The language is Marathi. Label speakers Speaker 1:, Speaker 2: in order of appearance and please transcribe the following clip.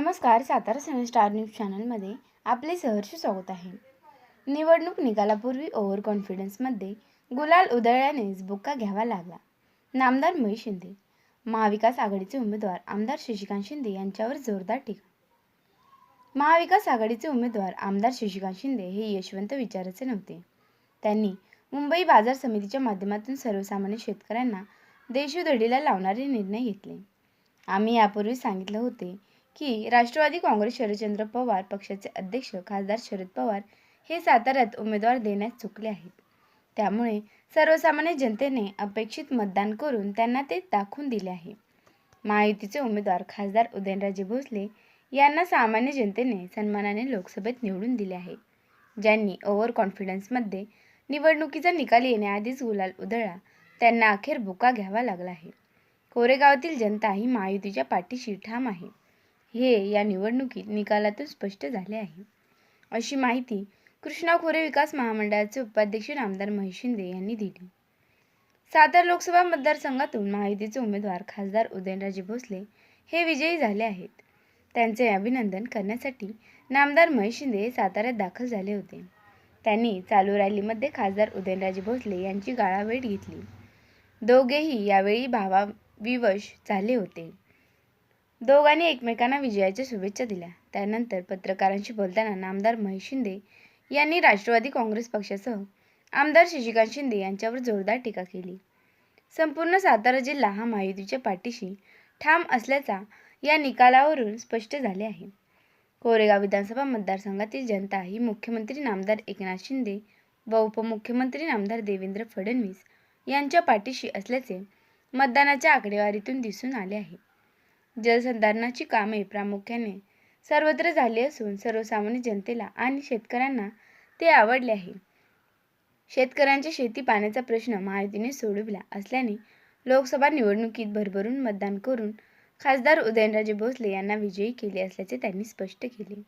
Speaker 1: नमस्कार सातारा सन स्टार न्यूज चॅनलमध्ये आपले सहर्ष स्वागत आहे. निवडणूक निकालापूर्वी ओव्हर कॉन्फिडन्समध्ये गुलाल उधळल्यानेच बुक्का घ्यावा लागला. नामदार महेश शिंदे महाविकास आघाडीचे उमेदवार आमदार शशिकांत शिंदे यांच्यावर जोरदार टीका. महाविकास आघाडीचे उमेदवार आमदार शशिकांत शिंदे हे यशवंत विचाराचे नव्हते. त्यांनी मुंबई बाजार समितीच्या माध्यमातून सर्वसामान्य शेतकऱ्यांना देशोधडीला लावणारे निर्णय घेतले. आम्ही यापूर्वी सांगितले होते की राष्ट्रवादी काँग्रेस शरदचंद्र पवार पक्षाचे अध्यक्ष खासदार शरद पवार हे साताऱ्यात उमेदवार देण्यास चुकले आहेत. त्यामुळे सर्वसामान्य जनतेने अपेक्षित मतदान करून त्यांना ते दाखवून दिले आहे. महायुतीचे उमेदवार खासदार उदयनराजे भोसले यांना सामान्य जनतेने सन्मानाने लोकसभेत निवडून दिले आहे. ज्यांनी ओव्हर कॉन्फिडन्समध्ये निवडणुकीचा निकाल येण्याआधीच गुलाल उधळला त्यांना अखेर बुका घ्यावा लागला आहे. कोरेगावातील जनता ही महायुतीच्या पाठीशी ठाम आहे. हे या निवडणुकीत निकालातून स्पष्ट झाले आहे. अशी माहिती कृष्णा खोरे विकास महामंडळाचे उपाध्यक्ष आमदार महेश शिंदे यांनी दिली. सातारा लोकसभा मतदारसंघातून महायुतीचे उमेदवार खासदार उदयनराजे भोसले हे विजयी झाले आहेत. त्यांचे अभिनंदन करण्यासाठी नामदार महेश शिंदे साताऱ्यात दाखल झाले होते. त्यांनी चालू रॅलीमध्ये खासदार उदयनराजे भोसले यांची गाळाभेट घेतली. दोघेही यावेळी भावाविवश झाले होते. दोघांनी एकमेकांना विजयाच्या शुभेच्छा दिल्या. त्यानंतर पत्रकारांशी बोलताना नामदार महेश शिंदे यांनी राष्ट्रवादी काँग्रेस पक्षासह आमदार शशिकांत शिंदे यांच्यावर जोरदार टीका केली. संपूर्ण सातारा जिल्हा हा महायुतीच्या पाठीशी ठाम असल्याचा या निकालावरून स्पष्ट झाले आहे. कोरेगाव विधानसभा मतदारसंघातील जनता ही मुख्यमंत्री नामदार एकनाथ शिंदे व उपमुख्यमंत्री नामदार देवेंद्र फडणवीस यांच्या पाठीशी असल्याचे मतदानाच्या आकडेवारीतून दिसून आले आहे. जलसंधारणाची कामे प्रामुख्याने सर्वत्र झाली असून सर्वसामान्य जनतेला आणि शेतकऱ्यांना ते आवडले आहे. शेतकऱ्यांच्या शेती पाण्याचा प्रश्न महायुतीने सोडविला असल्याने लोकसभा निवडणुकीत भरभरून मतदान करून खासदार उदयनराजे भोसले यांना विजयी केले असल्याचे त्यांनी स्पष्ट केले.